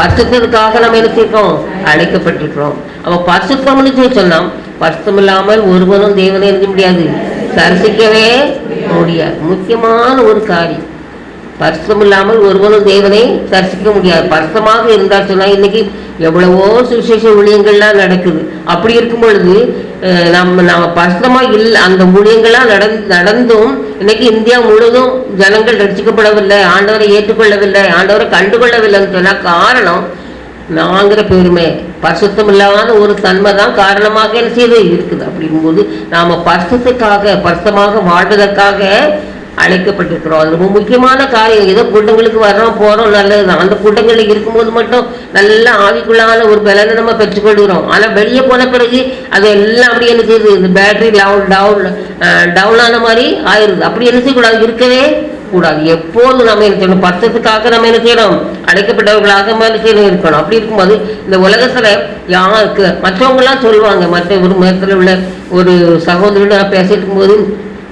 பசுக்கிறதுக்காக நம்ம என்ன அழைக்கப்பட்டிருக்கிறோம். அப்ப பசுத்தம்னு சொல்லி சொன்னோம். பசுத்தம் இல்லாமல் ஒருவனும் தேவனை எழுத முடியாது. தரிசிக்கவே முடியாது. முக்கியமான ஒரு காரியம். பரிசுத்தம் இல்லாமல் ஒருவனும் தேவனை தரிசிக்க முடியாது. பரிசுத்தமாக இருந்தால் சொன்னால் இன்னைக்கு எவ்வளவோ சுவிசேஷ ஊழியங்கள்லாம் நடக்குது. அப்படி இருக்கும் பொழுது நம்ம நம்ம பசுத்தமாக இல்லை அந்த ஊழியங்கள்லாம் நடந் நடந்தும் இன்னைக்கு இந்தியா முழுவதும் ஜனங்கள் ரட்சிக்கப்படவில்லை ஆண்டவரை ஏற்றுக்கொள்ளவில்லை ஆண்டவரை கண்டுகொள்ளவில்லைன்னு சொன்னால் காரணம் நாங்கிற பெருமை. பரிசுத்தம் இல்லாத ஒரு தன்மை தான் காரணமாக என்ன செய்து இருக்குது. அப்படிங்கும்போது நாம் பரிசுத்துக்காக பரிசுத்தமாக வாழ்வதற்காக அழைக்கப்பட்டிருக்கிறோம். அது ரொம்ப முக்கியமான காரியம். ஏதோ கூட்டங்களுக்கு வர்றோம் போறோம் நல்லதுதான் அந்த கூட்டங்களில் இருக்கும்போது மட்டும் நல்ல ஆவிக்குள்ளான ஒரு பலனை நம்ம பெற்றுக்கொள்கிறோம். ஆனால் வெளியே போன பிறகு அது எல்லாம் அப்படி என்ன இந்த பேட்டரி டவுன் டவுன் டவுன் ஆன மாதிரி ஆயிடுது. அப்படி என்ன செய்யக்கூடாது? இருக்கவே கூடாது. எப்போதும் நம்ம என்ன செய்யணும்? பரிசத்துக்காக நம்ம என்ன செய்யணும்? அழைக்கப்பட்டவர்களாக மாதிரி செய்யணும்? இருக்கணும். அப்படி இருக்கும்போது இந்த உலகத்துல யாருக்கு மற்றவங்க சொல்லுவாங்க. மற்ற ஒரு மதத்தில் உள்ள ஒரு சகோதரியோட பேசிட்டு இருக்கும்போது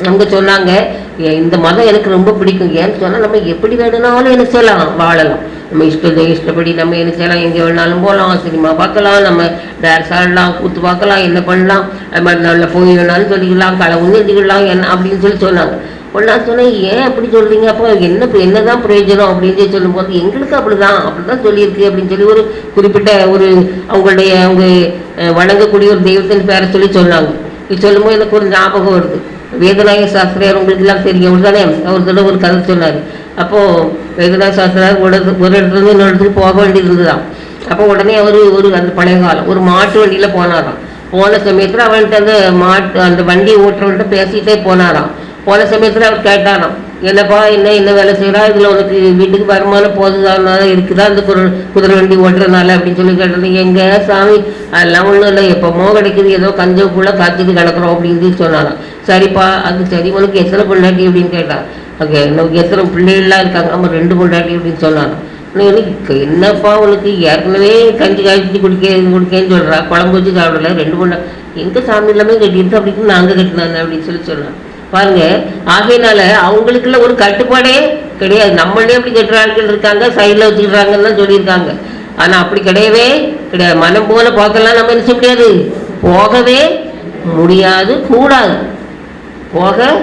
அவங்க சொன்னாங்க இந்த மதம் எனக்கு ரொம்ப பிடிக்கும். ஏன்னு சொன்னால் நம்ம எப்படி வேணும்னாலும் என்ன செய்யலாம் வாழலாம். நம்ம இஷ்டத்தை இஷ்டப்படி நம்ம என்ன செய்யலாம் எங்கே வேணாலும் போகலாம் சினிமா பார்க்கலாம் நம்ம டான்ஸ் ஆடலாம் கூத்து பார்க்கலாம் என்ன பண்ணலாம். அது மாதிரி நல்ல போய் வேணாலும் சொல்லிக்கலாம் களை உந்திக்கலாம் என்ன அப்படின்னு சொல்லி சொன்னாங்க. ஒன்றா சொன்னேன் ஏன் அப்படி சொல்றீங்க? அப்போ என்ன என்ன என்னதான் பிரயோஜனம்? அப்படின்னு சொல்லி சொல்லும்போது எங்களுக்கு அப்படிதான் அப்படிதான் சொல்லியிருக்கு. அப்படின்னு சொல்லி ஒரு குறிப்பிட்ட ஒரு அவங்களுடைய அவங்க வணங்கக்கூடிய ஒரு தெய்வத்தின் பேரை சொல்லி சொன்னாங்க. இது சொல்லும்போது எனக்கு ஒரு ஞாபகம் வருது. வேதநாயக சாஸ்திரியார் உங்களுக்கெல்லாம் தெரியும். அவர் தானே? அவர் தடவை ஒரு கதை சொன்னார். அப்போது வேதநாயக சாஸ்திரியார் ஒரு ஒரு இடத்துல இருந்து இன்னொரு இடத்துக்கு போக வேண்டியது இருந்துதான் அப்போ உடனே அவர் ஒரு அந்த பழைய காலம் ஒரு மாட்டு வண்டியில் போனாராம். போன சமயத்தில் அவன்கிட்ட அந்த மாட்டு அந்த வண்டி ஓட்டுறவன்கிட்ட பேசிட்டே போனாராம். போன சமயத்தில் அவர் கேட்டாராம். என்னப்பா என்ன என்ன வேலை செய்கிறா இதில் உனக்கு வீட்டுக்கு வருமானம் போதுதானா இருக்குதா? அந்த குதிரை குதிரை வண்டி ஓட்டுறதுனால அப்படின்னு சொல்லி கேட்டது எங்கே சாமி? அதெல்லாம் ஒன்றும் இல்லை எப்போமோ கிடைக்குது ஏதோ கஞ்சக்குள்ள காய்ச்சிட்டு கிடக்குறோம் அப்படின்னு சொல்லி சரிப்பா அது சரி உனக்கு எத்தனை பொண்டாட்டி அப்படின்னு கேட்டான் ஓகே உனக்கு எத்தனை பிள்ளைகள்லாம் இருக்காங்க நம்ம ரெண்டு பொண்டாட்டி அப்படின்னு சொன்னாராம். எனக்கு என்னப்பா உனக்கு? ஏற்கனவே கஞ்சி காய்ச்சி குடிக்க குடிக்கன்னு சொல்கிறா குழம்பு வச்சு சாப்பிடல ரெண்டு பொண்ணு எங்கள் சாமி எல்லாமே கட்டிட்டு அப்படின்னு நாங்கள் கட்டினாங்க அப்படின்னு சொல்லி சொன்னான் பாருங்க ஆகையினால அவங்களுக்குள்ள ஒரு கட்டுப்பாடே கிடையாது. நம்மளே அப்படி கட்டுற ஆட்கள் இருக்காங்க சைடில் வச்சுக்கிறாங்கன்னு தான் சொல்லியிருக்காங்க. ஆனா அப்படி கிடையவே கிடையாது. மனம் போல போக்கெல்லாம் நம்ம என்ன செய்ய முடியாது? போகவே முடியாது கூடாது. போக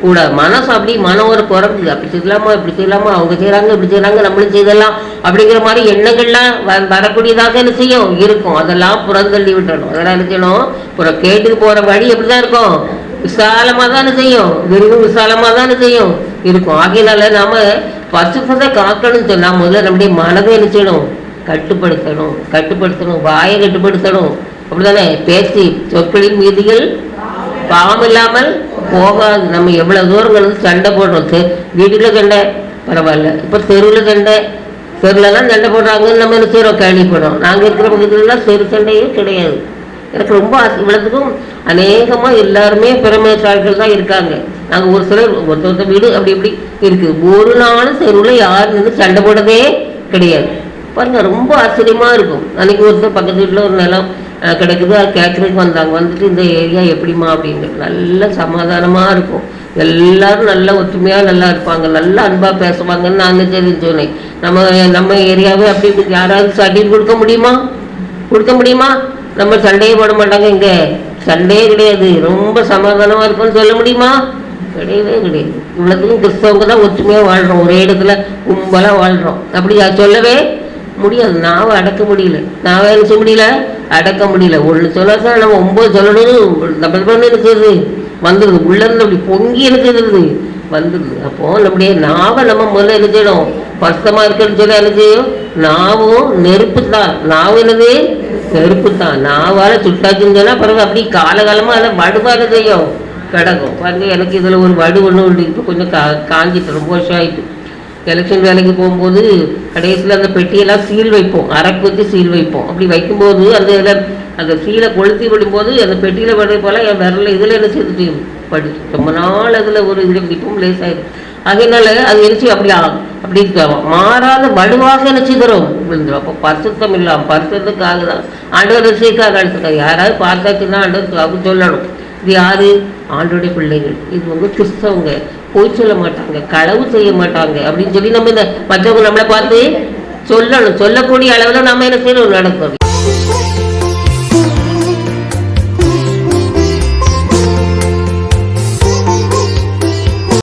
கூடாது. மனசு அப்படி மனம் ஒரு குறைஞ்சு அப்படி செய்யலாமா இப்படி செய்யலாமா? அவங்க செய்கிறாங்க இப்படி செய்கிறாங்க நம்மளும் செய்தலாம். அப்படிங்கிற மாதிரி எண்ணங்கள்லாம் வ- வரக்கூடியதாக என்ன செய்யும்? இருக்கும். அதெல்லாம் புறந்தள்ளி விட்டணும் அதெல்லாம் என்ன செய்யணும்? அப்புறம் கேட்டுக்கு போற வழி எப்படிதான் இருக்கும்? விசாலமாக தானே செய்யும்? விரிவு விசாலமாக தானே செய்யும்? இருக்கும். ஆகையினால நாம பசுப்பதை காக்கணும்னு சொன்னா முதல்ல நம்முடைய மனதை நினைச்சிடும் கட்டுப்படுத்தணும். கட்டுப்படுத்தணும். வாயை கட்டுப்படுத்தணும். அப்படிதானே பேச்சு சொற்களின் மீதிகள் பாவம் இல்லாமல் போகாது. நம்ம எவ்வளவு தூரம் கிடந்து சண்டை போடுறோம்? தெ- வீட்டுல சண்டை. பரவாயில்ல. இப்ப தெருவில் சண்டை. தெருலலாம் சண்டை போடுறாங்கன்னு நம்ம என்ன செய்யறோம்? கேள்விப்படுறோம். நாங்க இருக்கிற பக்கத்துலலாம் தெரு சண்டையும் கிடையாது. எனக்கு ரொம்ப இவ்வளவுக்கும் அநேகமாக எல்லாருமே பெருமைத்தாள்கள் தான் இருக்காங்க. நாங்கள் ஒரு சிலர் ஒருத்த ஒருத்த வீடு அப்படி இப்படி இருக்குது. ஒரு நாளும் தெருவில் யாரும் நின்று சண்டை போடுறதே கிடையாது. பாருங்க ரொம்ப ஆச்சரியமாக இருக்கும். அன்னைக்கு ஒருத்தர் பக்கத்து வீட்டில் ஒரு நிலம் கிடைக்குது. அது கேட்கறதுக்கு வந்தாங்க. வந்துட்டு இந்த ஏரியா எப்படிமா அப்படின்னு நல்ல சமாதானமாக இருக்கும். எல்லாரும் நல்ல ஒற்றுமையாக நல்லா இருப்பாங்க. நல்ல அன்பாக பேசுவாங்கன்னு நாங்கள் தெரிஞ்சோன்னே நம்ம நம்ம ஏரியாவே அப்படி யாராவது சர்டிஃபிகேட் கொடுக்க முடியுமா? கொடுக்க முடியுமா? நம்ம சண்டையே போட மாட்டாங்க இங்க. சண்டையே கிடையாது. ரொம்ப சமாதானமா இருக்கும்னு சொல்ல முடியுமா? கிடையவே கிடையாது. இவ்வளவுக்கும் கிறிஸ்தவங்க தான் ஒற்றுமையாக வாழ்கிறோம் ஒரே இடத்துல கும்பலாக வாழ்கிறோம் அப்படி சொல்லவே முடியாது. நாவை அடக்க முடியல. நாவை என்ன செய்ய முடியல? அடக்க முடியல. ஒன்று சொல்ல சார் நம்ம ஒம்பது சொல்லணும் நம்ம வந்துடுது உள்ள இருந்து அப்படி பொங்கி என்ன வந்துடுது அப்போ நம்முடைய நாவை நம்ம முதல்ல என்ன செய்யணும்? பஸ்தமா இருக்குன்னு சொல்லி என்ன செய்யும்? நாவும் நெருப்பு தான். நாவு என்னது? செருப்பு தான் நாவால சுட்டாச்சுன்னு சொன்னால் பரவாயில்ல அப்படி காலகாலமாக அதை வடுவாக செய்யும். கிடக்கும். பாருங்க எனக்கு இதில் ஒரு வடு ஒன்று உண்டு. இப்போ கொஞ்சம் கா காஞ்சிட்டு ரொம்ப வருஷம் ஆயிட்டு. எலெக்ஷன் வேலைக்கு போகும்போது கடைசியில் அந்த பெட்டியெல்லாம் சீல் வைப்போம். அரைக்கு வச்சு சீல் வைப்போம். அப்படி வைக்கும்போது அந்த இதில் அந்த சீலை கொளுத்தி விடும்போது அந்த பெட்டியில் படுற போல என் விரல இதில் என்ன செய்துட்டு படி. ரொம்ப நாள் அதில் ஒரு இது இப்பவும் லேஸ் ஆயிடும் அதனால அது என்ன அப்படி ஆகும் அப்படி மாறாத வலுவாக என்ன செய்கிறோம் அப்போ பரிசுத்தம் இல்லாம பரிசுத்தத்துக்காக தான். ஆண்டவர் ரசிக்காக அழைச்சிருக்காங்க. யாராவது பார்த்தாச்சுன்னா ஆண்டவர் சொல்லணும். இது யாரு? ஆண்டோடைய பிள்ளைகள். இது வந்து கிறிஸ்தவங்க. பொய் சொல்ல மாட்டாங்க. களவு செய்ய மாட்டாங்க. அப்படின்னு சொல்லி நம்ம இந்த மற்றவங்க நம்மளை பார்த்து சொல்லணும். சொல்லக்கூடிய அளவில் நம்ம என்ன செய்யணும்? நடக்கணும்.